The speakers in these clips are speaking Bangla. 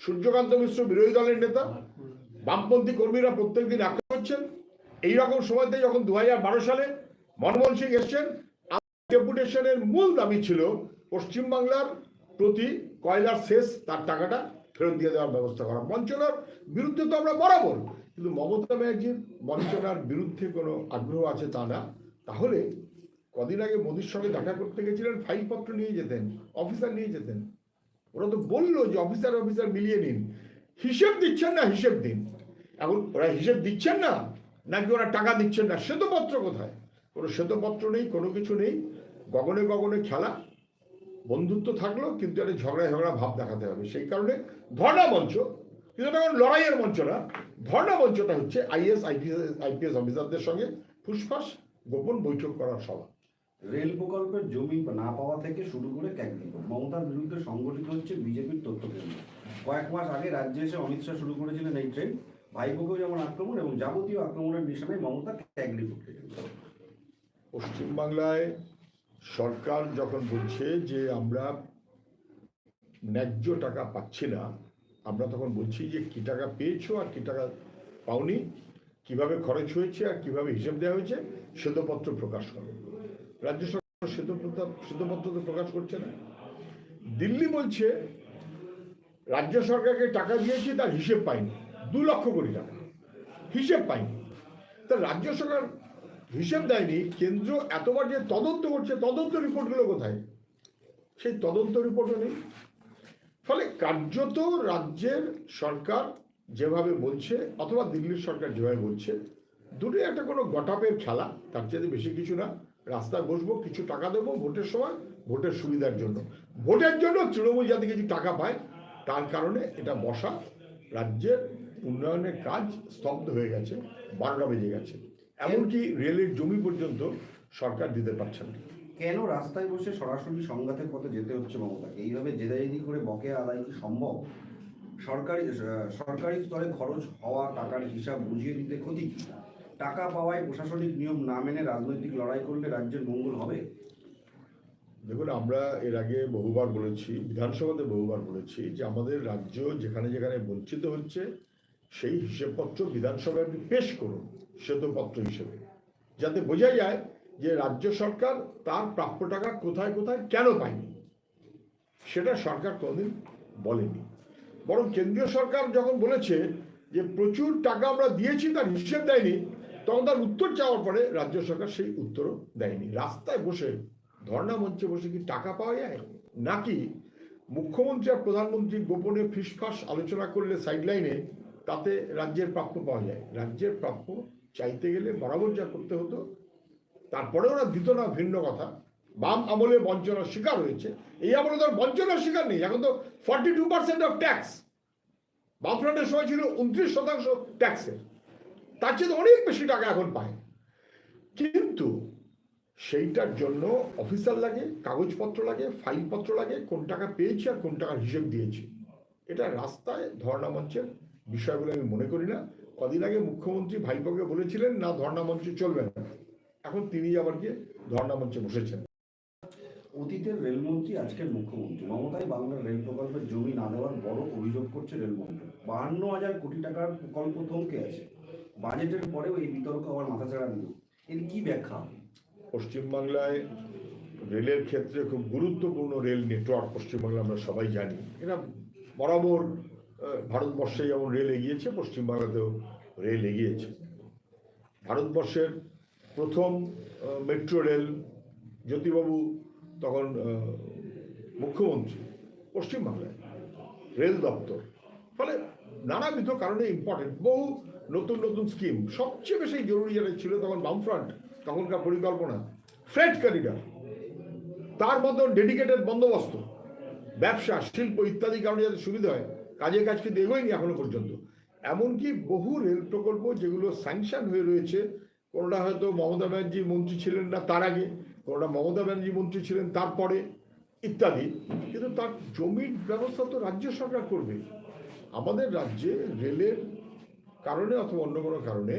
সূর্যকান্ত মিশ্র বিরোধী দলের নেতা বামপন্থী কর্মীরা প্রত্যেকদিন আক্রমণ করছেন। এইরকম সময়তে যখন দু বারো সালে মনমোহন সিং এসছেন ডেপুটেশনের মূল দাবি ছিল পশ্চিমবাংলার প্রতি কয়লার শেষ তার টাকাটা ফেরত দিয়ে দেওয়ার ব্যবস্থা করা। বঞ্চনার বিরুদ্ধে তো আমরা বরাবর কিন্তু মমতা ব্যানার্জির বঞ্চনার বিরুদ্ধে কোনো আগ্রহ আছে তা না। তাহলে কদিন আগে মোদির সঙ্গে দেখা করতে গেছিলেন ফাইলপত্র নিয়ে যেতেন অফিসার নিয়ে যেতেন। ওরা তো বলল যে অফিসার অফিসার মিলিয়ে নিন। হিসেব দিচ্ছেন না, হিসেব দিন। এখন ওরা হিসেব দিচ্ছেন না? নাকি ওরা টাকা দিচ্ছেন না? শ্বেতপত্র কোথায়? কোনো শ্বেতপত্র নেই, কোনো কিছু নেই। গগনে গগনে খেলা। বন্ধুত্ব থাকল, কিন্তু একটা ঝগড়া ঝগড়া ভাব দেখাতে হবে। সেই কারণে ধর্ণা মঞ্চ, কিন্তু এটা কোনো লড়াইয়ের মঞ্চ না। ধর্ণা মঞ্চটা হচ্ছে আইএস, আইপিএস আইপিএস অফিসারদের সঙ্গে ফুসফাস, গোপন বৈঠক করার সভা। রেল প্রকল্পের জমি না পাওয়া থেকে শুরু করে ক্যাগলিপ মমতার বিরুদ্ধে সংগঠিত হচ্ছে বিজেপির তথ্য কেন্দ্র কয়েক মাস আগে রাজ্যে এসে অমিত শাহ শুরু করেছিলেন এই ট্রেন। ভাইপোকেও যেমন আক্রমণ এবং যাবতীয় আক্রমণের নিশানায় মমতা ক্যাগলিপ উঠে পশ্চিমবাংলায় সরকার যখন বলছে যে আমরা ন্যায্য টাকা পাচ্ছি না, আমরা তখন বলছি যে কি টাকা পেয়েছ আর কি টাকা পাওনি, কীভাবে খরচ হয়েছে আর কীভাবে হিসেব দেওয়া হয়েছে, শ্বেতপত্র প্রকাশ করো। রাজ্য সরকার শ্বেতপত্র প্রকাশ করছে না। দিল্লি বলছে, রাজ্য সরকারকে টাকা দিয়েছি, তার হিসেব পাইনি দু লক্ষ কোটি টাকা। হিসেব পাইনি তা রাজ্য সরকার হিসেব দেয়নি। কেন্দ্র এতবার যে তদন্ত করছে, তদন্ত রিপোর্টগুলো কোথায়? সেই তদন্ত রিপোর্টও নেই। ফলে কার্যত রাজ্যের সরকার যেভাবে বলছে, অথবা দিল্লির সরকার যেভাবে বলছে, দুটোই একটা কোনো গটাপের খেলা, তার চেয়ে বেশি কিছু না। রাস্তায় বসবো, কিছু টাকা দেবো, ভোটের সময় ভোটের সুবিধার জন্য। ভোটের জন্য তৃণমূল যাতে কিছু টাকা পায়, তার কারণে এটা বসা রাজ্যের উন্নয়নের কাজ স্তব্ধ হয়ে গেছে, বারোটা বেজে গেছে। এমনকি রেলের জমি পর্যন্ত সরকার দিতে পারছে না। কেন রাস্তায় বসে সরাসরি সংঘাতের পথে যেতে হচ্ছে মমতাকে? এইভাবে জেদাজেদি করে বকেয়া আদায় কি সম্ভব? সরকারি সরকারি স্তরে খরচ হওয়া টাকার হিসাব বুঝিয়ে দিতে ক্ষতি টাকা পাওয়ায় প্রশাসনিক নিয়ম না মেনে রাজনৈতিক লড়াই করলে রাজ্যের মঙ্গল হবে? দেখুন, আমরা এর আগে বহুবার বলেছি, বিধানসভাতে বহুবার বলেছি যে আমাদের রাজ্য যেখানে যেখানে বঞ্চিত হচ্ছে, সেই হিসেবপত্র বিধানসভায় আপনি পেশ করুন, শ্বেতপত্র হিসেবে। যাতে বোঝা যায় যে রাজ্য সরকার তার প্রাপ্য টাকা কোথায় কোথায় কেন পায়নি। সেটা সরকার কোনোদিন বলেনি। বরং কেন্দ্রীয় সরকার যখন বলেছে যে প্রচুর টাকা আমরা দিয়েছি, তার হিসেব দেয়নি তখন তার উত্তর চাওয়ার পরে রাজ্য সরকার সেই উত্তরও দেয়নি। রাস্তায় বসে, ধর্ণা মঞ্চে বসে কি টাকা পাওয়া যায়? নাকি মুখ্যমন্ত্রী আর প্রধানমন্ত্রী গোপনে ফিসফাস আলোচনা করলে সাইডলাইনে তাতে রাজ্যের প্রাপ্য পাওয়া যায়? রাজ্যের প্রাপ্য চাইতে গেলে বরাবর যা করতে হতো তারপরে ওরা দিত না, ভিন্ন কথা। বাম আমলে বঞ্চনার শিকার হয়েছে। এই আমলে তো বঞ্চনার শিকার নেই। এখন তো forty two percent of tax বামফ্রন্টের সময় ছিল উনত্রিশ শতাংশ ট্যাক্সের তার চেয়ে অনেক বেশি টাকা এখন পায়। কিন্তু সেইটার জন্য অফিসার লাগে, কাগজপত্র লাগে, ফাইলপত্র লাগে, কোন টাকা পেয়েছি আর কোন টাকার হিসেব দিয়েছি। এটা রাস্তায় ধর্ণা মঞ্চের বিষয় বলে আমি মনে করি না। কদিন আগে মুখ্যমন্ত্রী ভাইপোকে বলেছিলেন, না, ধর্ণা মঞ্চে চলবে না। এখন তিনি আবার গিয়ে ধর্ণা মঞ্চে বসেছেন। অতীতের রেলমন্ত্রী, আজকের মুখ্যমন্ত্রী, মমতাই বাংলার রেল প্রকল্পের জমি না দেওয়ার বড় অভিযোগ করছে রেলমন্ত্রী। বাহান্ন হাজার কোটি টাকার প্রকল্প থমকে আছে। বাজেটের পরেও এই বিতর্ক আবার মাথাচাড়া দিল এর কি ব্যাখ্যা? পশ্চিমবাংলায় রেলের ক্ষেত্রে খুব গুরুত্বপূর্ণ রেল নেটওয়ার্ক পশ্চিমবাংলা আমরা সবাই জানি। এরা বরাবর ভারতবর্ষে যেমন রেল এগিয়েছে, পশ্চিমবাংলাতেও রেল এগিয়েছে। ভারতবর্ষের প্রথম মেট্রো রেল জ্যোতিবাবু তখন মুখ্যমন্ত্রী পশ্চিমবাংলায়, রেল দপ্তর। ফলে নানাবিধ কারণে ইম্পর্টেন্ট বহু নতুন নতুন স্কিম সবচেয়ে বেশি জরুরি যেটা ছিল তখন বামফ্রন্ট, তখনকার পরিকল্পনা। ফ্রেড করিডর তার মতন ডেডিকেটেড বন্দোবস্ত। ব্যবসা, শিল্প ইত্যাদি কারণে যাতে সুবিধা হয়। কাজের কাজ কিন্তু এগোয়নি এখনও পর্যন্ত। এমনকি বহু রেল প্রকল্প যেগুলো স্যাংশন হয়ে রয়েছে, কোনোটা হয়তো মমতা ব্যানার্জি মন্ত্রী ছিলেন না তার আগে, কোনোটা মমতা ব্যানার্জি মন্ত্রী ছিলেন তারপরে, ইত্যাদি। কিন্তু তার জমির ব্যবস্থা তো রাজ্য সরকার করবে। আমাদের রাজ্যে রেলের কারণে অথবা অন্য কোনো কারণে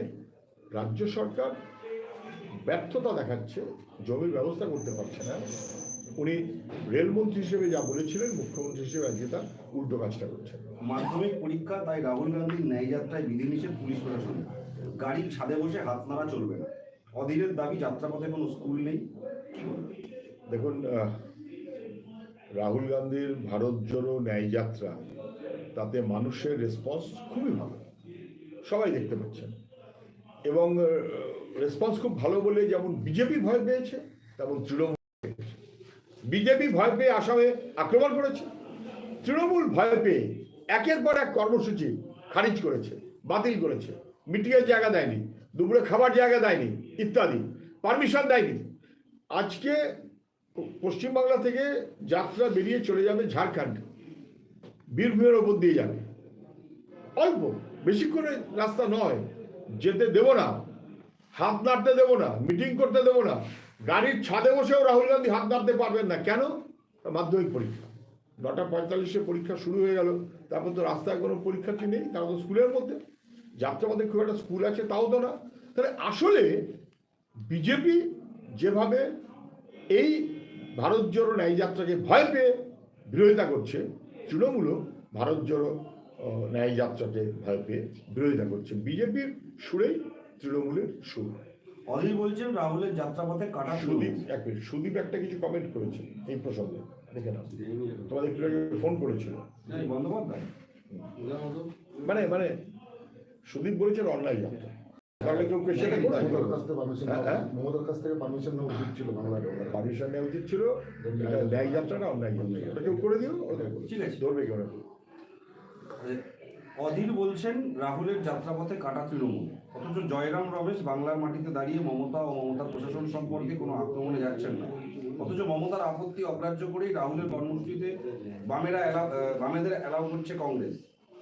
রাজ্য সরকার ব্যর্থতা দেখাচ্ছে জমির ব্যবস্থা করতে পারছে না। উনি রেলমন্ত্রী হিসেবে যা বলেছিলেন মুখ্যমন্ত্রী হিসেবে আজকে তার উল্টো কাজটা করছেন। মাধ্যমিক পরীক্ষা তাই রাহুল গান্ধীর ন্যায় যাত্রায় বিধিনিষেধ পুলিশ প্রশাসন। গাড়ির ছাদে বসে হাত নাড়া চলবে না। অধীরের দাবি যাত্রাপথে কোনো স্কুল নেই। দেখুন রাহুল গান্ধীর ভারত জোড়ো ন্যায় যাত্রা তাতে মানুষের রেসপন্স খুবই ভালো। সবাই দেখতে পাচ্ছেন। এবং রেসপন্স খুব ভালো বলে যেমন বিজেপি ভয় পেয়েছে, তেমন তৃণমূল বিজেপি ভয় পেয়ে আসামে আক্রমণ করেছে। তৃণমূল ভয় পেয়ে একের পর এক কর্মসূচি খারিজ করেছে, বাতিল করেছে। মিটিংয়ের জায়গা দেয়নি, দুপুরে খাবার জায়গা দেয়নি, ইত্যাদি। পারমিশন দেয়নি। আজকে পশ্চিমবাংলা থেকে যাত্রা বেরিয়ে চলে যাবে ঝাড়খণ্ড। বীরভূমের ওপর দিয়ে যাবে। অল্প। বেশিক্ষণের রাস্তা নয়, যেতে দেব না, হাত নাড়তে দেবো না মিটিং করতে দেবো না, গাড়ির ছাদে বসেও রাহুল গান্ধী হাত নাড়তে পারবেন না। কেন? মাধ্যমিক পরীক্ষা। নটা পঁয়তাল্লিশে পরীক্ষা শুরু হয়ে গেল, তারপর তো রাস্তায় কোনো পরীক্ষার্থী নেই, তারা তো স্কুলের মধ্যে। যাত্রাপথে খুব একটা স্কুল আছে, তাও তো না। তাহলে আসলে বিজেপি যেভাবে এই ভারত জোড়ো ন্যায় যাত্রাকে ভয় পেয়ে বিরোধিতা করছে, তৃণমূলও ভারত জোড়ো ন্যায় যাত্রাকে ভয় পেয়ে বিরোধিতা করছে বিজেপির সুরেই তৃণমূলের সুর। অধীর বলছেন রাহুলের যাত্রাপথে কাটা সুদীপ এক মিনিট সুদীপ একটা কিছু কমেন্ট করেছে এই প্রসঙ্গে। দেখে নাও। তোমাদের একটু আগে ফোন করেছিল। বন্দ্যোপাধ্যায়? মানে মানে সুদীপ বলেছেন অন্যায় যাত্রা। তাহলে কেউ সেটা মমতার কাছ থেকে পারমিশন হ্যাঁ, হ্যাঁ। কাছ থেকে পারমিশন নেওয়া উচিত ছিল বাংলার পারমিশন নেওয়া উচিত ছিল। এটা ন্যায় যাত্রাটা অন্যায় যাত্রা। কেউ করে দিও ওটা ঠিক আছে। ধরবে কেউ অধীর বলছেন রাহুলের যাত্রাপথে কাটা তৃণমূল। অথচ জয়রাম রমেশ বাংলার মাটিতে দাঁড়িয়ে মমতা ও মমতার প্রশাসন সম্পর্কে কোনো আক্রমণে যাচ্ছেন না। অথচ মমতার আপত্তি অগ্রাহ্য করেই রাহুলের কর্মসূচিতে বামেরা বামেদের অ্যালাউ করছে কংগ্রেস।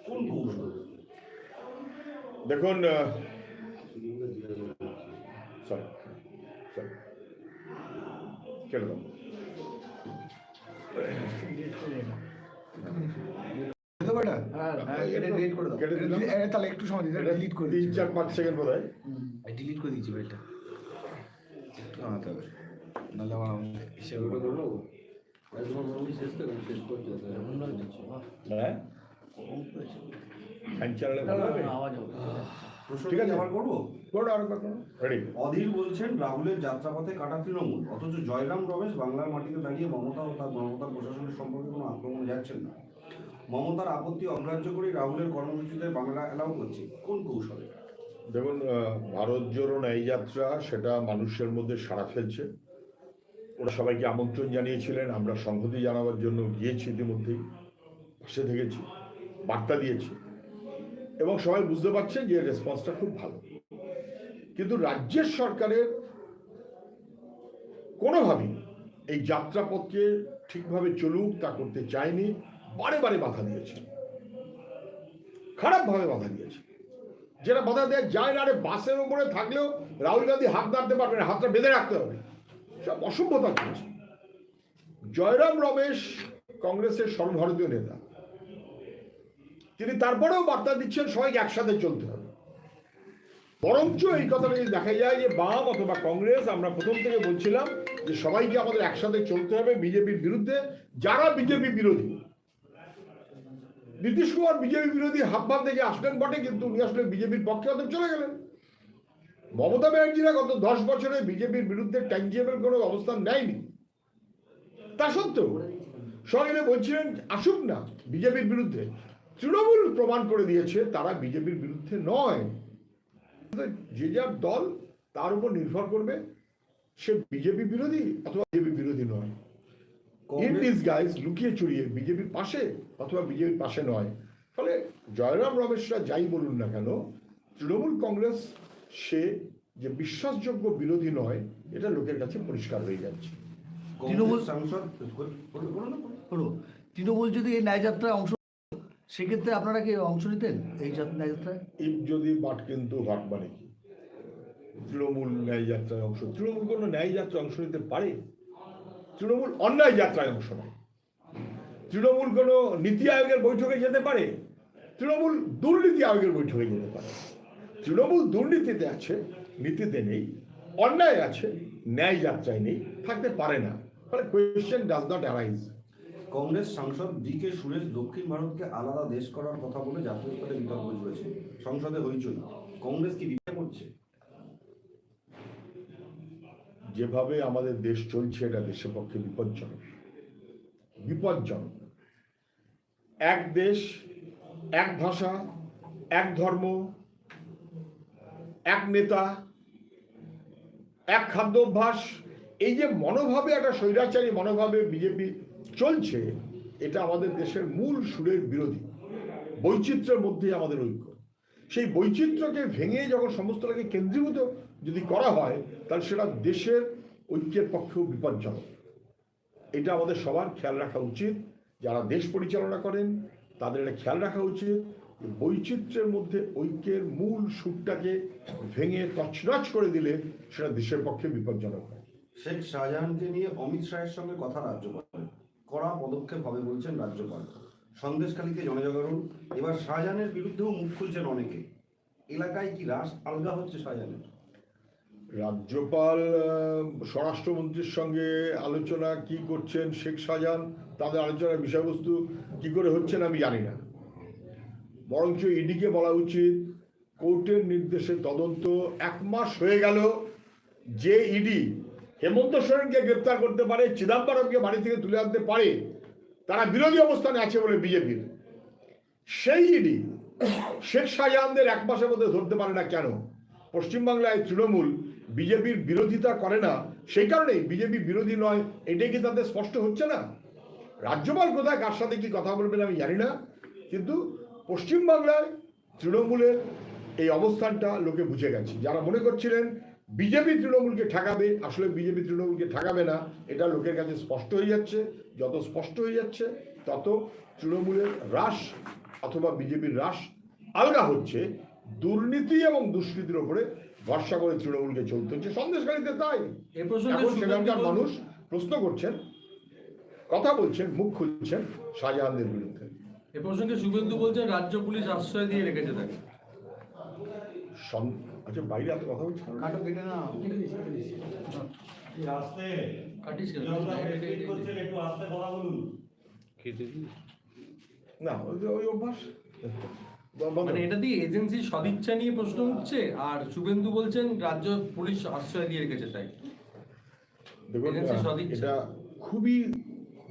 কোন কৌশল? দেখুন কেটে দাও। কেটে তাহলে একটু সময় দিতে এটা ডিলিট করে সেকেন্ড বোধ হয়। ডিলিট করে একটু হবে। নাহলে আমার হিসেবে হ্যাঁ? ঠিক আছে। আবার করব? অধীর বলছেন রাহুলের যাত্রাপথে কাটা তৃণমূল। অথচ জয়রাম রমেশ বাংলার মাটিতে দাঁড়িয়ে মমতা ও তার মমতার প্রশাসনের সম্পর্কে কোনো আক্রমণ যাচ্ছেন না। মমতার আপত্তি অগ্রাহ্য করে রাহুলের কর্মসূচিতে বাংলা এলাও করছে। কোন কৌশলে? দেখুন ভারত জোড়ো ন্যায় যাত্রা, সেটা মানুষের মধ্যে সাড়া ফেলছে। ওরা সবাইকে আমন্ত্রণ জানিয়েছিলেন, আমরা সংহতি জানাবার জন্য গিয়েছি ইতিমধ্যেই, পাশে থেকেছি, বার্তা দিয়েছি। এবং সবাই বুঝতে পারছেন যে রেসপন্সটা খুব ভালো। কিন্তু রাজ্যের সরকারের কোনোভাবেই এই যাত্রাপথকে ঠিকভাবে চলুক তা করতে চায়নি। বারে বারে বাধা দিয়েছে। খারাপভাবে বাধা দিয়েছে। যেটা বাধা দেওয়া যায় না আরে বাসের উপরে থাকলেও রাহুল গান্ধী হাত নাড়তে পারবে না, হাতটা বেঁধে রাখতে হবে। সব অসভ্যতা করেছে। জয়রাম রমেশ কংগ্রেসের সর্বভারতীয় নেতা। তিনি তারপরেও বার্তা দিচ্ছেন সবাইকে একসাথে চলতে হবে। বরঞ্চ এই কথাটা যদি দেখা যায় যে বাম অথবা কংগ্রেস, আমরা প্রথম থেকে বলছিলাম যে সবাইকে আমাদের একসাথে চলতে হবে বিজেপির বিরুদ্ধে। যারা বিজেপি বিরোধী নীতিশ কুমার বিজেপি বিরোধী হাবভাব থেকে আসলেন বটে, কিন্তু উনি আসলে বিজেপির পক্ষে অত চলে গেলেন। মমতা ব্যানার্জিরা গত দশ বছরে বিজেপির বিরুদ্ধে ট্যাঞ্জিবল কোনো অবস্থান নেয়নি। তা সত্ত্বেও সঙ্গে বলছিলেন, আসুক না, বিজেপির বিরুদ্ধে তৃণমূল প্রমাণ করে দিয়েছে, তারা বিজেপির বিরুদ্ধে নয়। যে যার দল তার উপর নির্ভর করবে, সে বিজেপি বিরোধী অথবা বিজেপি বিরোধী নয়। গাইজ লুকিয়ে চুরিয়ে বিজেপির পাশে অথবা বিজেপির পাশে নয় ফলে জয়রাম রমেশরা যাই বলুন না কেন তৃণমূল কংগ্রেস সে যে বিশ্বাসযোগ্য বিরোধী নয় এটা লোকের কাছে পরিষ্কার হয়ে যাচ্ছে। তৃণমূল সাংসদ তৃণমূল যদি এই ন্যায়যাত্রায় অংশ সেক্ষেত্রে আপনারা কি অংশ নিতেন এই যাত- ন্যায়যাত্রায়? ইফ যদি বাট কিন্তু ভাট মানে কি? তৃণমূল ন্যায় যাত্রায় অংশ তৃণমূল কোনো ন্যায় যাত্রায় অংশ নিতে পারে? তৃণমূল অন্যায় যাত্রায় অংশ নেয়। তৃণমূল কোনো নীতি আয়োগের বৈঠকে যেতে পারে? তৃণমূল দুর্নীতি আয়োগের বৈঠকে যেতে পারে। তৃণমূল দুর্নীতিতে আছে, নীতিতে নেই, অন্যায় আছে, ন্যায় যাত্রায় নেই, থাকতে পারে না। ফলে question does not arise Congress সাংসদ ডি কে সুরেশ দক্ষিণ ভারতকে আলাদা দেশ করার কথা বলে জাতীয় স্তরে বিতর্ক জুড়েছে সংসদে হইচই। কংগ্রেস কি বিপদে পড়ছে যেভাবে আমাদের দেশ চলছে, এটা দেশের পক্ষে বিপজ্জনক। বিপজ্জনক। এক দেশ, এক ভাষা, এক ধর্ম, এক নেতা, এক খাদ্য অভ্যাস, এই যে মনোভাবে একটা স্বৈরাচারী মনোভাবে বিজেপি চলছে, এটা আমাদের দেশের মূল সুরের বিরোধী। বৈচিত্র্যের মধ্যে আমাদের ঐক্য। সেই বৈচিত্র্যকে ভেঙে যখন সমস্তটাকে কেন্দ্রীভূত যদি করা হয়, তাহলে সেটা দেশের ঐক্যের পক্ষেও বিপজ্জনক। এটা আমাদের সবার খেয়াল রাখা উচিত। যারা দেশ পরিচালনা করেন, তাদের এটা খেয়াল রাখা উচিত বৈচিত্র্যের মধ্যে ঐক্যের মূল সুরটাকে ভেঙে তছনছ করে দিলে সেটা দেশের পক্ষে বিপজ্জনক হয়। শেখ শাহজাহানকে নিয়ে অমিত শাহের সঙ্গে কথা রাজ্যপাল। কড়া পদক্ষেপ হবে বলছেন রাজ্যপাল। সন্দেশখালীতে জনজাগরণ। এবার শাহজাহানের বিরুদ্ধেও মুখ খুলছেন অনেকে। এলাকায় কি রাস আলগা হচ্ছে শাহজাহানের? রাজ্যপাল স্বরাষ্ট্রমন্ত্রীর সঙ্গে আলোচনা কি করছেন শেখ শাহজাহান? তাদের আলোচনার বিষয়বস্তু কি করে হচ্ছেন আমি জানি না। বরঞ্চ ইডিকে বলা উচিত, কোর্টের নির্দেশে তদন্ত এক মাস হয়ে গেল। যে ইডি হেমন্ত সোরেনকে গ্রেপ্তার করতে পারে, চিদম্বরমকে বাড়ি থেকে তুলে আনতে পারে, তারা বিরোধী অবস্থানে আছে বলে বিজেপির। সেই ইডি শেখ শাহজাহানদের এক মাসের মধ্যে ধরতে পারে না কেন? পশ্চিমবাংলায় তৃণমূল বিজেপির বিরোধিতা করে না, সেই কারণেই বিজেপি বিরোধী নয়, এটাই কি তাদের স্পষ্ট হচ্ছে না? রাজ্যপাল কোথায়, কার সাথে কি কথা বলবেন আমি জানি না, কিন্তু পশ্চিমবাংলায় তৃণমূলের এই অবস্থানটা লোকে বুঝে গেছে। যারা মনে করছিলেন বিজেপি তৃণমূলকে ঠেকাবে, আসলে বিজেপি তৃণমূলকে ঠেকাবে না, এটা লোকের কাছে স্পষ্ট হয়ে যাচ্ছে। যত স্পষ্ট হয়ে যাচ্ছে, তত তৃণমূলের হ্রাস অথবা বিজেপির হ্রাস আলগা হচ্ছে। দুর্নীতি এবং দুষ্কৃতির ওপরে ভরসা করে তৃণমূলকে চলতে হচ্ছে। সন্দেশকারীতে তাই। এখন সেখানকার মানুষ প্রশ্ন করছেন কথা বলছেন মুখ খুলছেন শাহজাহানদের বিরুদ্ধে। এ প্রসঙ্গে শুভেন্দু বলছেন রাজ্য পুলিশ আশ্রয় দিয়ে রেখেছে তাকে। আচ্ছা বাইরে এত কথা কাটো কেটে না কাটিস কেন? না ওই যে ওই অভ্যাস। মানে এটা দিয়ে এজেন্সি সদিচ্ছা নিয়ে প্রশ্ন উঠছে আর শুভেন্দু বলছেন রাজ্য পুলিশ আশ্রয় দিয়ে রেখেছে তাই। দেখুন। এটা খুবই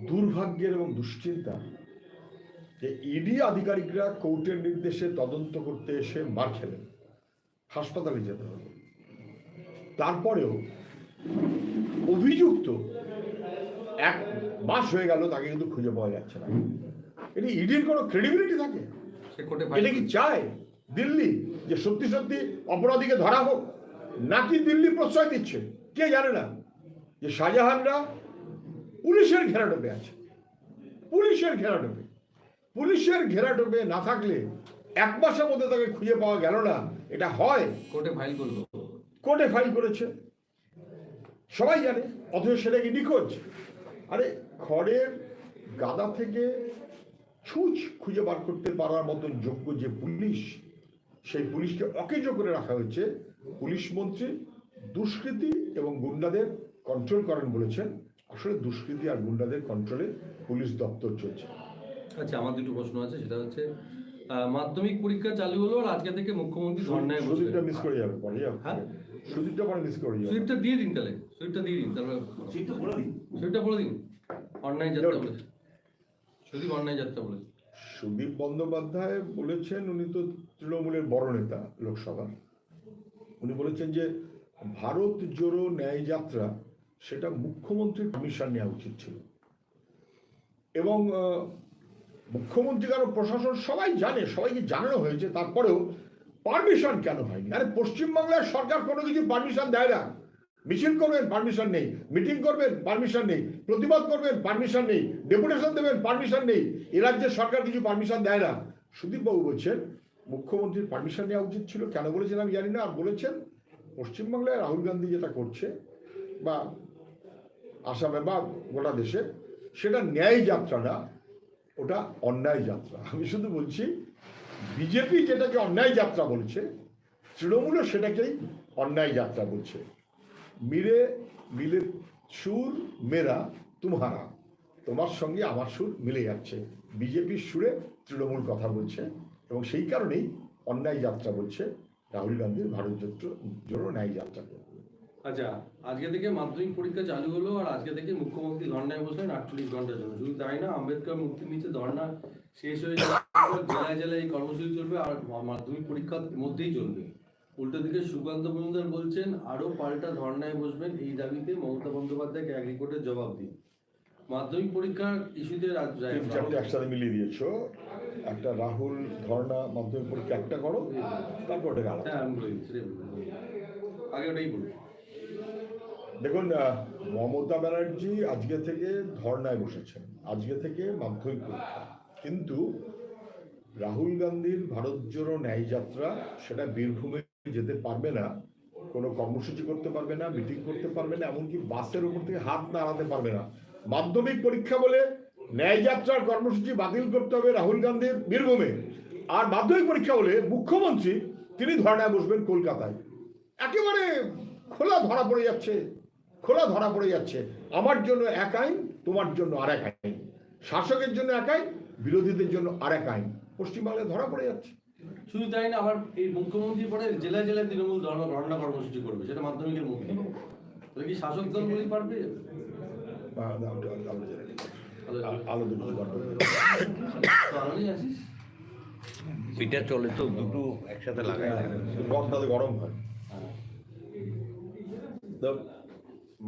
দুর্ভাগ্যের এবং দুশ্চিন্তা যে ইডি আধিকারিকরা কোর্টের নির্দেশে তদন্ত করতে এসে মার খেলেন। হাসপাতালে যেতে হবে। তারপরেও অভিযুক্ত এক মাস হয়ে গেল তাকে কিন্তু খুঁজে পাওয়া যাচ্ছে না। এটা ইডির কোনো ক্রেডিবিলিটি থাকে? এটা কি চায় দিল্লি যে সত্যি সত্যি অপরাধীকে ধরা হোক নাকি দিল্লি প্রশ্রয় দিচ্ছে? কে জানে না? যে শাহজাহানরা পুলিশের ঘেরাটোপে আছে। পুলিশের ঘেরাটোপে। পুলিশের ঘেরাটোপে না থাকলে এক মাসের মধ্যে তাকে খুঁজে পাওয়া গেল না। এটা হয়। কোর্টে ফাইল করল। কোর্টে ফাইল করেছে। সবাই জানে অথচ সেটা কি নিখোঁজ? আরে খড়ের গাদা থেকে ছুঁচ খুঁজে বার করতে পারার মতন যোগ্য যে পুলিশ সেই পুলিশকে অকেজো করে রাখা হয়েছে। পুলিশ মন্ত্রী দুষ্কৃতি এবং গুন্ডাদের কন্ট্রোল করেন বলেছেন। আসলে দুষ্কৃতি আর গুন্ডাদের কন্ট্রোলে পুলিশ দপ্তর চলছে। আচ্ছা আমার দুটো প্রশ্ন আছে। সেটা হচ্ছে মাধ্যমিক পরীক্ষা চালু হলো আর আজকে থেকে মুখ্যমন্ত্রী ধর্নায় সুদীপটা মিস করে যাবে পরে যাবে হ্যাঁ? সুদীপটা পরে মিস করে যাবে। সুইপটা দিয়ে দিন তাহলে। সুইপটা দিয়ে দিন তাহলে সুইপটা বলে দিন। সুদীপটা বলে অন্যায় যাত্রা বলেছে সুদীপ অন্যায় যাত্রা বলেছে। সুদীপ বন্দ্যোপাধ্যায় বলেছেন, উনি তো তৃণমূলের বড় নেতা লোকসভার উনি বলেছেন যে, ভারত জোড়ো ন্যায় যাত্রা সেটা মুখ্যমন্ত্রীর পারমিশন নেওয়া উচিত ছিল। এবং মুখ্যমন্ত্রী কারণ প্রশাসন সবাই জানে, সবাইকে জানানো হয়েছে, তারপরেও পারমিশন কেন হয়নি? আরে পশ্চিমবাংলার সরকার কোনো কিছু পারমিশন দেয় না। মিছিল করবেন পারমিশন নেই। মিটিং করবেন পারমিশন নেই। প্রতিবাদ করবেন পারমিশন নেই। ডেপুটেশন দেবেন পারমিশন নেই। এ রাজ্যের সরকার কিছু পারমিশন দেয় না। সুদীপবাবু বলছেন, মুখ্যমন্ত্রীর পারমিশন নেওয়া উচিত ছিল। কেন বলেছেন আমি জানি না, আর বলেছেন, পশ্চিমবাংলায় রাহুল গান্ধী যেটা করছে, বা আসামে, বা গোটা দেশে, সেটা ন্যায় যাত্রা না, ওটা অন্যায় যাত্রা। আমি শুধু বলছি, বিজেপি যেটাকে অন্যায় যাত্রা বলছে, তৃণমূলও সেটাকেই অন্যায় যাত্রা বলছে। মিরে, মিলে সুর, মেরা, তুমহারা। তোমার সঙ্গে আমার সুর মিলে যাচ্ছে। বিজেপির সুরে তৃণমূল কথা বলছে এবং সেই কারণেই অন্যায় যাত্রা বলছে রাহুল গান্ধীর ভারত জোড়ো ন্যায় যাত্রা। আচ্ছা আজকে থেকে মাধ্যমিক পরীক্ষা চালু হলো আর আজকে থেকে মুখ্যমন্ত্রী ধর্নায় বসলেন আটচল্লিশ ঘণ্টার জন্য শুধু তাই না, আম্বেদকর মূর্তির নিচে ধর্না শেষ হয়ে জেলায় জেলায় এই কর্মসূচি চলবে আর মাধ্যমিক পরীক্ষার মধ্যেই চলবে। উল্টো দিকে সুকান্ত মজুমদার বলছেন আরও পাল্টা ধর্নায় বসবেন এই দাবিতে মমতা বন্দ্যোপাধ্যায়কে এক রিপোর্টের জবাব দিন। মাধ্যমিক পরীক্ষার ইস্যুতে রাজ্য চারটে একসাথে মিলিয়ে দিয়েছ। একটা রাহুল ধর্ণা মাধ্যমিক পরীক্ষা একটা করো তারপর ওটাকে আলাদা। হ্যাঁ আগে ওটাই বলুন। দেখুন মমতা ব্যানার্জি আজকে থেকে ধর্নায় বসেছেন আজকে থেকে মাধ্যমিক পরীক্ষা। কিন্তু রাহুল গান্ধীর ভারত জোড়ো ন্যায় যাত্রা সেটা বীরভূমে যেতে পারবে না, কোনো কর্মসূচি করতে পারবে না মিটিং করতে পারবে না, এমনকি বাসের উপর থেকে হাত নাড়াতে পারবে না। মাধ্যমিক পরীক্ষা বলে ন্যায় যাত্রার কর্মসূচি বাতিল করতে হবে রাহুল গান্ধীর বীরভূমে। আর মাধ্যমিক পরীক্ষা বলে মুখ্যমন্ত্রী, তিনি ধর্নায় বসবেন কলকাতায়। একেবারে খোলা ধরা পড়ে যাচ্ছে, খোলা ধরা পড়ে যাচ্ছে। আমার জন্য এক আইন, তোমার জন্য আর এক আইন। শাসকের জন্য এক আইন, বিরোধীদের জন্য আর এক আইন। পশ্চিমবাংলায় ধরা পড়ে যাচ্ছে। শুধু তাই না আবার এই মুখ্যমন্ত্রী পরে জেলায় জেলায় তৃণমূল ধর্ম ধর্ণা কর্মসূচি করবে সেটা মাধ্যমিকের মধ্যে তাহলে কি শাসক দলগুলি পারবে? পিঠা চলে তো দুটো একসাথে লাগাই লাগে গরম হয়। তো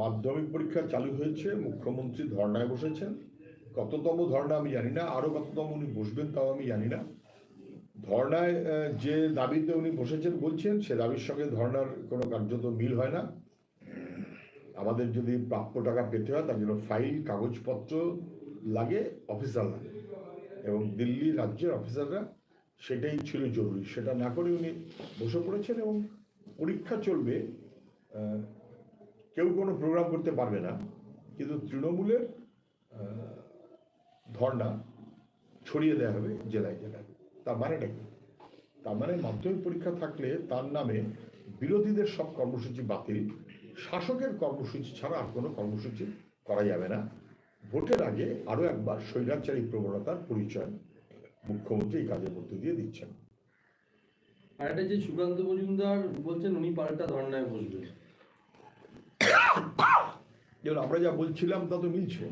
মাধ্যমিক পরীক্ষা চালু হয়েছে মুখ্যমন্ত্রী ধর্নায় বসেছেন। কততম ধর্না আমি জানি না আরও কততম উনি বসবেন তাও আমি জানি না। ধর্নায় যে দাবিতে উনি বসেছেন, বলছেন, সে দাবির সঙ্গে ধর্নার কোনো কার্যত মিল হয় না। আমাদের যদি প্রাপ্য টাকা পেতে হয়, তার জন্য ফাইল, কাগজপত্র লাগে, অফিসার লাগে। এবং দিল্লি রাজ্যের অফিসাররা সেটাই ছিল জরুরি। সেটা না করে উনি বসে পড়েছেন এবং পরীক্ষা চলবে। কেউ কোনো প্রোগ্রাম করতে পারবে না। কিন্তু তৃণমূলের ধর্ণা ছড়িয়ে দেওয়া হবে জেলায় জেলায়। তার মানেটা কি তার মানে মাধ্যমিক পরীক্ষা থাকলে তার নামে বিরোধীদের সব কর্মসূচি বাতিল শাসকের কর্মসূচি ছাড়া আর কোনো কর্মসূচি করা যাবে না। ভোটের আগে আরও একবার স্বৈরাচারী প্রবণতার পরিচয় মুখ্যমন্ত্রী এই কাজের মধ্যে দিয়ে দিচ্ছেন। আর একটা যে সুকান্ত মজুমদার বলছেন উনি পাল্টা ধর্নায় বসবেন। যেমন আমরা যা বলছিলাম তা তো মিলছে।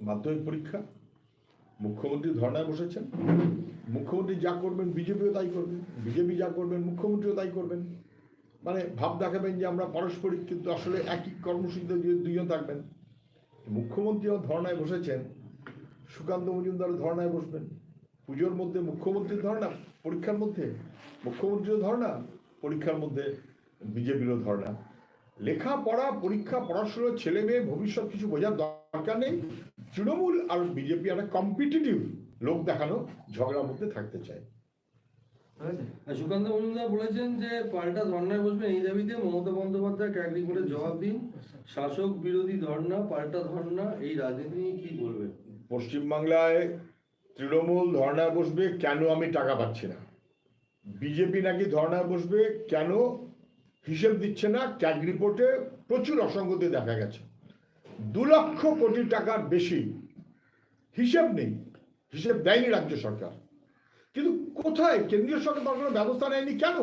মাধ্যমিক পরীক্ষা মুখ্যমন্ত্রী ধর্নায় বসেছেন। মুখ্যমন্ত্রী যা করবেন, বিজেপিও তাই করবেন বিজেপি যা করবেন, মুখ্যমন্ত্রীও তাই করবেন। মানে ভাব দেখাবেন যে আমরা পারস্পরিক কিন্তু আসলে একই কর্মসূচিতে দুইজন থাকবেন। মুখ্যমন্ত্রীও ধর্নায় বসেছেন, সুকান্ত মজুমদারও ধর্নায় বসবেন। পুজোর মধ্যে মুখ্যমন্ত্রীর ধর্না, পরীক্ষার মধ্যে মুখ্যমন্ত্রীও ধর্না, পরীক্ষার মধ্যে বিজেপিরও ধর্না। লেখাপড়া, পরীক্ষা, পড়াশোনা ছেলে মেয়ে ভবিষ্যৎ কিছু বোঝার দরকার নেই। তৃণমূল আর বিজেপি একটা কম্পিটিটিভ লোক দেখানো ঝগড়ার মধ্যে থাকতে চায়। সুকান্ত মজুমদার বলেছেন যে পাল্টা ধর্নায় বসবেন এই দাবিতে মমতা বন্দ্যোপাধ্যায় ক্যাগরি করে জবাব দিন। শাসক বিরোধী ধর্না পাল্টা ধর্না এই রাজনীতি নিয়ে কি বলবেন? পশ্চিমবাংলায় তৃণমূল ধর্নায় বসবে কেন আমি টাকা পাচ্ছি না? বিজেপি নাকি ধর্নায় বসবে কেন হিসেব দিচ্ছে না? ক্যাগ রিপোর্টে প্রচুর অসঙ্গতি দেখা গেছে। দু লক্ষ কোটি টাকার বেশি হিসেব নেই, হিসেব দেয়নি রাজ্য সরকার। কিন্তু কোথায়? কেন্দ্রীয় সরকার কোনো ব্যবস্থা নেয়নি কেন?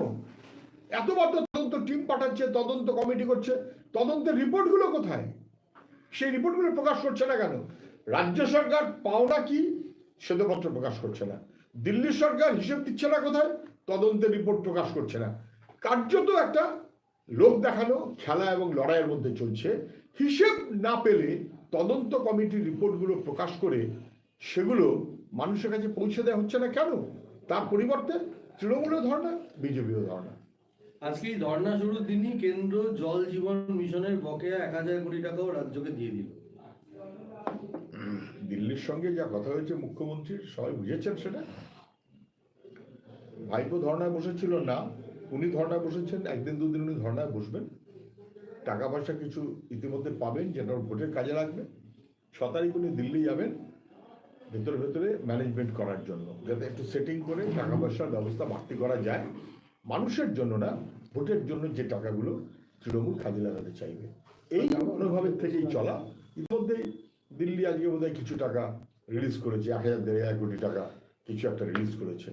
এত তো তদন্ত টিম পাঠাচ্ছে, তদন্ত কমিটি করছে, তদন্তের রিপোর্টগুলো কোথায়? সেই রিপোর্টগুলো প্রকাশ করছে না কেন? রাজ্য সরকার পাওনা কি? শ্বেতপত্র প্রকাশ করছে না। দিল্লি সরকার হিসেব দিচ্ছে না কোথায়? তদন্তের রিপোর্ট প্রকাশ করছে না। কার্যত একটা লোক দেখানো, খেলা এবং লড়াইয়ের মধ্যে চলছে। হিসেব না পেলে তদন্ত কমিটির রিপোর্টগুলো প্রকাশ করে সেগুলো মানুষের কাছে পৌঁছে দেওয়া হচ্ছে না কেন? তার পরিবর্তে তৃণমূলও ধর্ণা বিজেপিও ধর্ণা। আজকে এই ধর্না শুরুর দিনই কেন্দ্র জল জীবন মিশনের বকেয়া এক হাজার কোটি টাকাও রাজ্যকে দিয়ে দিল। দিল্লির সঙ্গে যা কথা হয়েছে মুখ্যমন্ত্রীর সবাই বুঝেছেন সেটা? ভাইপো ধর্নায় বসেছিল না উনি ধর্নায় বসেছেন একদিন দুদিন উনি ধর্নায় বসবেন। টাকা পয়সা কিছু ইতিমধ্যে পাবেন যেটা ওর ভোটের কাজে লাগবে। ছ তারিখ উনি দিল্লি যাবেন, ভেতরে ভেতরে ম্যানেজমেন্ট করার জন্য। যাতে একটু সেটিং করে টাকা পয়সার ব্যবস্থা বাড়তি করা যায়। মানুষের জন্য না, ভোটের জন্য যে টাকাগুলো তৃণমূল কাজে লাগাতে চাইবে। এই মনোভাবের থেকেই চলা। ইতিমধ্যেই দিল্লি আজকে বোধহয় কিছু টাকা রিলিজ করেছে, এক হাজার দেড় হাজার কোটি টাকা কিছু একটা রিলিজ করেছে।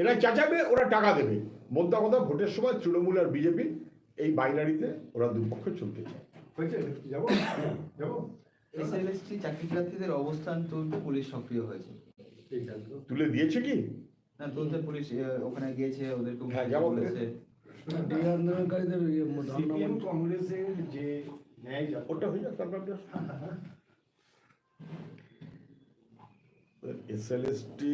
এরা চাচাবে ওরা টাকা দেবে। মোদ্দা কথা ভোটের সময় তৃণমূল আর বিজেপি এই বাইনারিতে ওরা দুপক্ষ চলতে চায়। হয়েছে? যাব? যাব? এসএলএসটি চাকরি প্রার্থীদের অবস্থান তুলতে পুলিশ সক্রিয় হয়েছে। তুলে দিয়েছে কি? না তুলতে পুলিশ ওখানে গিয়েছে ওদেরকে হ্যাঁ, যাব। বলেছে। এই আন্দোলনকারীদের সিপিএম কংগ্রেসের যে ন্যায় যাত্রা। ওটা হয়ে যাক তারপর এসএলএসটি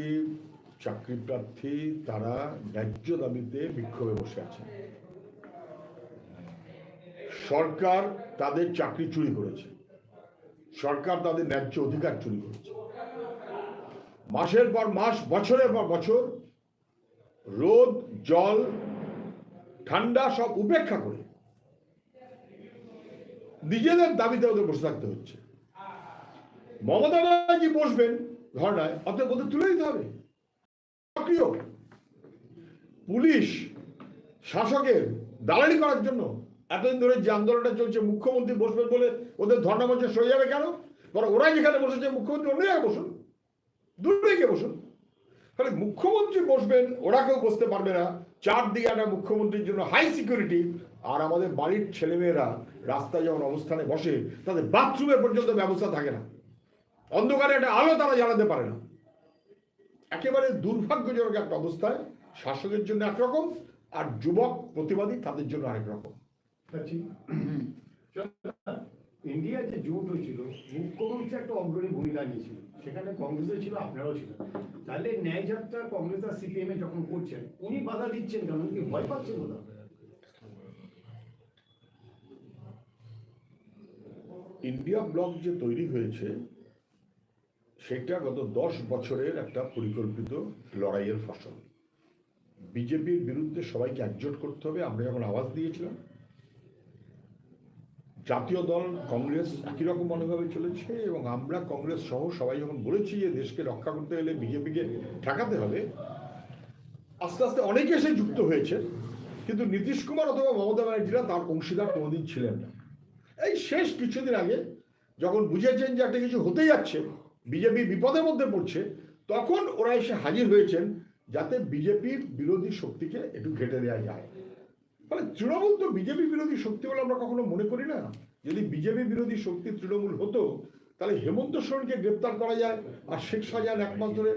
চাকরি প্রার্থী তারা ন্যায্য দাবিতে বিক্ষোভে বসে আছে। সরকার তাদের চাকরি চুরি করেছে। সরকার তাদের ন্যায্য অধিকার চুরি করেছে। মাসের পর মাস, বছরের পর বছর রোদ, জল, ঠান্ডা সব উপেক্ষা করে। নিজেদের দাবিতে ওদের বসে থাকতে হচ্ছে। মমতা ব্যানার্জি বসবেন ধর্নায়, অতএব ওদের তুলে দিতে হবে। সক্রিয়। পুলিশ, শাসকের দালালি করার জন্য এতদিন ধরে যে আন্দোলনটা চলছে, মুখ্যমন্ত্রী বসবেন বলে ওদের ধর্না মঞ্চে সরে যাবে কেন? বরং ওরা যেখানে বসেছে মুখ্যমন্ত্রী অন্য জায়গায় বসুন, দূরে গিয়ে বসুন। তাহলে মুখ্যমন্ত্রী বসবেন ওরা কেউ বসতে পারবে না। চারদিকে একটা মুখ্যমন্ত্রীর জন্য হাই সিকিউরিটি আর আমাদের বাড়ির ছেলেমেয়েরা রাস্তায় যখন অবস্থানে বসে, তাদের বাথরুমের পর্যন্ত ব্যবস্থা থাকে না। অন্ধকারে একটা আলো তারা জ্বালাতে পারে না। একেবারে দুর্ভাগ্যজনক একটা অবস্থায় শাসকের জন্য একরকম, আর যুবক প্রতিবাদী তাদের জন্য আরেক রকম। আচ্ছা। ইন্ডিয়ার যে জোট হয়েছিল, মুখ্যমন্ত্রী একটা অগ্রণী ভূমিকা নিয়েছিল। সেখানে কংগ্রেসও ছিল, আপনারাও তাহলে কংগ্রেস আর সিপিএম এ যখন করছেন, উনি বাধা দিচ্ছেন কেন? কি ভয় পাচ্ছেন কোথাও? ইন্ডিয়া ব্লক যে তৈরি হয়েছে, সেটা গত দশ বছরের একটা পরিকল্পিত লড়াইয়ের ফসল। বিজেপির বিরুদ্ধে সবাইকে একজোট করতে হবে, আমরা যখন আওয়াজ দিয়েছিলাম জাতীয় দল, কংগ্রেস একই রকম মনোভাবে চলেছে এবং আমরা কংগ্রেস সহ সবাই যখন বলেছি যে দেশকে রক্ষা করতে গেলে বিজেপিকে ঠেকাতে হবে, আস্তে আস্তে অনেকে এসে যুক্ত হয়েছে। কিন্তু নীতিশ কুমার অথবা মমতা ব্যানার্জিরা তার অংশীদার কোনোদিন ছিলেন না। এই শেষ কিছুদিন আগে যখন বুঝেছেন যে একটা কিছু হতে যাচ্ছে, বিজেপি বিপদের মধ্যে পড়ছে, তখন ওরা এসে হাজির হয়েছেন যাতে বিজেপির বিরোধী শক্তিকে একটু ঘেটে দেওয়া যায়। ফলে তৃণমূল তো বিজেপি বিরোধী শক্তি বলে আমরা কখনো মনে করি না। যদি বিজেপি বিরোধী শক্তি তৃণমূল হতো, তাহলে হেমন্ত সোরেনকে গ্রেপ্তার করা যায় আর শেখ শাহজাহান এক মাস ধরে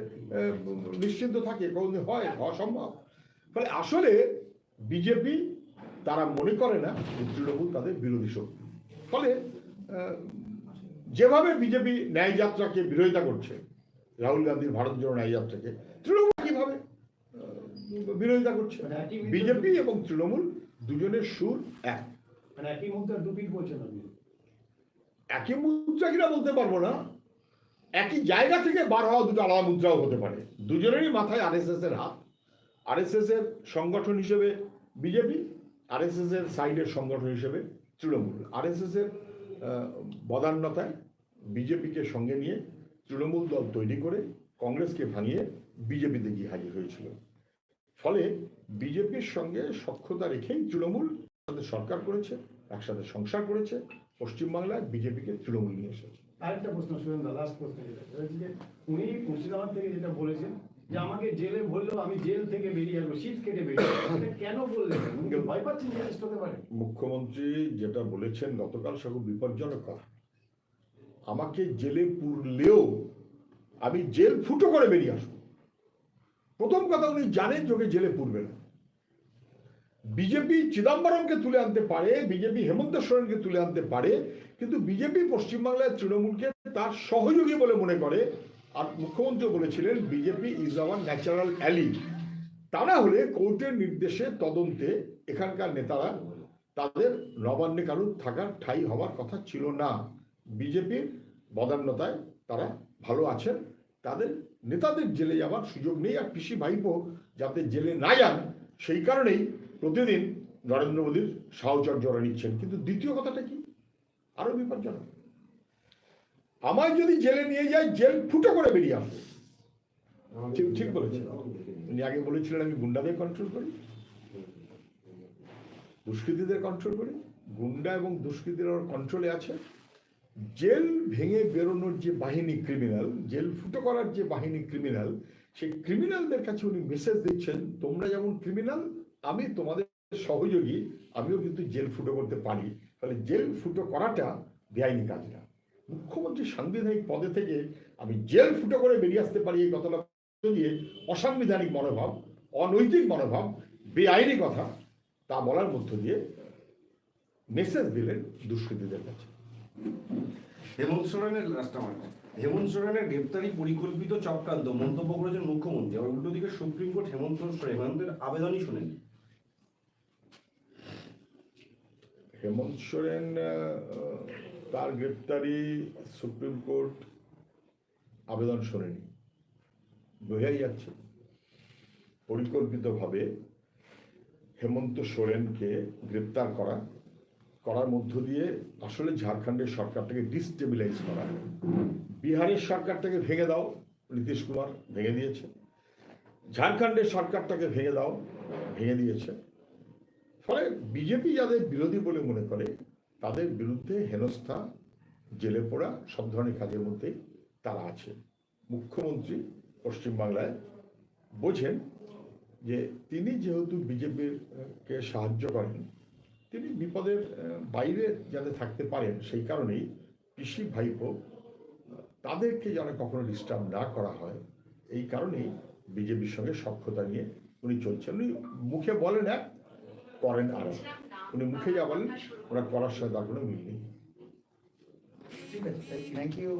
নিশ্চিন্ত থাকে, কোনোদিন হয়, হওয়া সম্ভব। ফলে আসলে বিজেপি তারা মনে করে না যে তৃণমূল তাদের বিরোধী শক্তি। ফলে যেভাবে বিজেপি ন্যায় যাত্রাকে বিরোধিতা করছে, রাহুল গান্ধীর ভারত জোড়ো ন্যায় যাত্রাকে, তৃণমূল বিরোধিতা করছে। মানে বিজেপি এবং তৃণমূল দুজনের সুর এক। মানে একই মুদ্রা দুপিট বলছেন আপনি? একই মুদ্রা কিনা বলতে পারব না। একই জায়গা থেকে বার হওয়া দুটো আলাদা মুদ্রাও হতে পারে। দুজনেরই মাথায় আরএসএস এর হাত। আরএসএস এর সংগঠন হিসেবে বিজেপি আরএসএস এর সাইডের সংগঠন হিসেবে তৃণমূল। আরএসএস এর বদান্যতায় বিজেপিকে সঙ্গে নিয়ে তৃণমূল দল তৈরি করে কংগ্রেসকে ভাঙিয়ে বিজেপিতে গিয়ে হাজির হয়েছিল। ফলে বিজেপির সঙ্গে সক্ষতা রেখেই তৃণমূল একসাথে সরকার করেছে একসাথে সংসার করেছে পশ্চিমবাংলায় বিজেপিকে তৃণমূল নিয়ে এসেছে। আরেকটা প্রশ্ন শুনেন দা লাস্ট প্রশ্ন উনি মুর্শিদাবাদ থেকে যেটা বলেছেন যে আমাকে জেলে ভরলেও আমি জেল থেকে বেরিয়ে আসব শীত কেটে বেরিয়ে কেন বললেন? ভয় পাচ্ছেন যে হতে পারে? মুখ্যমন্ত্রী যেটা বলেছেন গতকাল সে খুব বিপজ্জনক কথা। আমাকে জেলে পুরলেও আমি জেল ফুটো করে বেরিয়ে আসব। প্রথম কথা, উনি জানেন যে ওকে জেলে পুরবে না। বিজেপি চিদম্বরমকে তুলে আনতে পারে, বিজেপি হেমন্ত সোরেনকে তুলে আনতে পারে, কিন্তু বিজেপি পশ্চিমবাংলায় তৃণমূলকে তার সহযোগী বলে মনে করে। আর মুখ্যমন্ত্রী বলেছিলেন, BJP is our natural ally তা না হলে কোর্টের নির্দেশে, তদন্তে এখানকার নেতারা তাদের নবান্নে কারুর থাকার ঠাই হওয়ার কথা ছিল না। বিজেপির বদান্যতায় তারা ভালো আছেন, তাদের নেতাদের জেলে যাওয়ার সুযোগ নেই আর পিসি ভাইপো যাতে জেলে না যান, সেই কারণেই প্রতিদিন নরেন্দ্র মোদীর সাহচর্য ওরা নিচ্ছেন। কিন্তু দ্বিতীয় কথাটা কি? আরও বিপজ্জনক আমায় যদি জেলে নিয়ে যায়, জেল ফুটো করে বেরিয়ে আসবে। ঠিক ঠিক বলেছেন। উনি আগে বলেছিলেন, আমি গুন্ডাদের কন্ট্রোল করি। দুষ্কৃতীদের কন্ট্রোল করি। গুন্ডা এবং দুষ্কৃতীর কন্ট্রোলে আছে। জেল ভেঙে বেরোনোর যে বাহিনী ক্রিমিনাল জেল ফুটো করার যে বাহিনী ক্রিমিনাল সেই ক্রিমিনালদের কাছে উনি মেসেজ দিচ্ছেন, তোমরা যেমন ক্রিমিনাল আমি তোমাদের সহযোগী, আমিও কিন্তু জেল ফুটো করতে পারি। তাহলে জেল ফুটো করাটা বেআইনি কাজ না। মুখ্যমন্ত্রী সাংবিধানিক পদে থেকে আমি জেল ফুটো করে বেরিয়ে আসতে পারি এই কথাটা দিয়ে অসাংবিধানিক মনোভাব, অনৈতিক মনোভাব, বেআইনি কথা তা বলার মধ্য দিয়ে মেসেজ দিলেন দুষ্কৃতীদের কাছে। হেমন্ত সোরেনের হেমন্ত সোরেনের গ্রেপ্তারি পরিকল্পিত চক্রান্ত মন্তব্য করেছেন মুখ্যমন্ত্রী। আবার উল্টো দিকে সুপ্রিম কোর্ট হেমন্ত হেমন্তের আবেদনই শোনেনি হেমন্ত সোরেন তার গ্রেপ্তারি সুপ্রিম কোর্ট আবেদন শোনেনি। বোঝাই যাচ্ছে। পরিকল্পিতভাবে হেমন্ত সোরেনকে গ্রেপ্তার করা করার মধ্য দিয়ে আসলে ঝাড়খণ্ডের সরকারটাকে ডিস্টেবিলাইজ করা। বিহারের সরকারটাকে ভেঙে দাও, নীতিশ কুমার ভেঙে দিয়েছে। ঝাড়খণ্ডের সরকারটাকে ভেঙে দাও, ভেঙে দিয়েছে। ফলে বিজেপি যাদের বিরোধী বলে মনে করে, তাদের বিরুদ্ধে হেনস্থা, জেলে পড়া, সব ধরনের কাজের মধ্যেই তারা আছে। মুখ্যমন্ত্রী পশ্চিমবাংলায় বোঝেন যে তিনি যেহেতু বিজেপির কে সাহায্য করেন তিনি বিপদের বাইরে যাতে থাকতে পারেন, সেই কারণেই পিসি ভাইপো, তাদেরকে যেন কখনো ডিস্টার্ব না করা হয়, এই কারণেই বিজেপির সঙ্গে সক্ষতা নিয়ে উনি চলছেন। উনি মুখে বলেন এক করেন আর উনি মুখে যা বলেন ওরা করার সঙ্গে তার কোনো মিল নেই। ঠিক আছে থ্যাংক ইউ